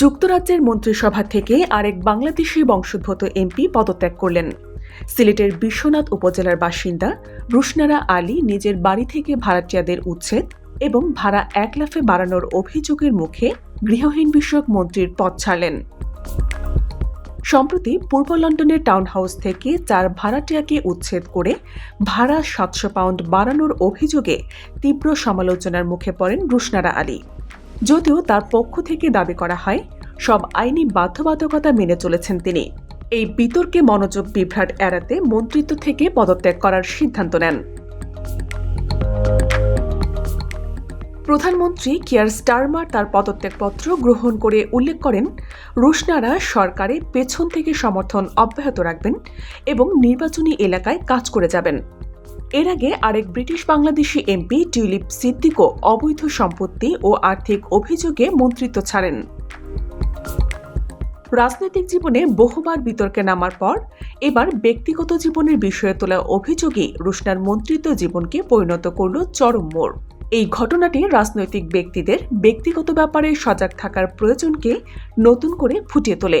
যুক্তরাজ্যের মন্ত্রিসভা থেকে আরেক বাংলাদেশি বংশোদ্ভূত এমপি পদত্যাগ করলেন। সিলেটের বিশ্বনাথ উপজেলার বাসিন্দা রুশনারা আলী নিজের বাড়ি থেকে ভাড়াটিয়াদের উচ্ছেদ এবং ভাড়া এক লাফে বাড়ানোর অভিযোগের মুখে গৃহহীন বিষয়ক মন্ত্রীর পদ ছাড়লেন। সম্প্রতি পূর্ব লন্ডনের টাউন হাউস থেকে চার ভাড়াটিয়াকে উচ্ছেদ করে ভাড়া সাতশো পাউন্ড বাড়ানোর অভিযোগে তীব্র সমালোচনার মুখে পড়েন রুশনারা আলী। যদিও তার পক্ষ থেকে দাবি করা হয়, সব আইনি বাধ্যবাধকতা মেনে চলেছেন তিনি। এই বিতর্কে মনোযোগ বিভ্রাট এড়াতে মন্ত্রিত্ব থেকে পদত্যাগ করার সিদ্ধান্ত নেন। প্রধানমন্ত্রী কিয়ার স্টারমার তার পদত্যাগপত্র গ্রহণ করে উল্লেখ করেন, রুশনারা সরকারে পেছন থেকে সমর্থন অব্যাহত রাখবেন এবং নির্বাচনী এলাকায় কাজ করে যাবেন। এর আগে আরেক ব্রিটিশ বাংলাদেশি এমপি টিউলিপ সিদ্দিকও অবৈধ সম্পত্তি ও আর্থিক অভিযোগে মন্ত্রিত্ব ছাড়েন। রাজনৈতিক জীবনে বহুবার বিতর্কে নামার পর এবার ব্যক্তিগত জীবনের বিষয়ে তোলা অভিযোগই রুশনার মন্ত্রিত্ব জীবনকে পরিণত করল চরম মোড়। এই ঘটনাটি রাজনৈতিক ব্যক্তিদের ব্যক্তিগত ব্যাপারে সজাগ থাকার প্রয়োজনকে নতুন করে ফুটিয়ে তোলে।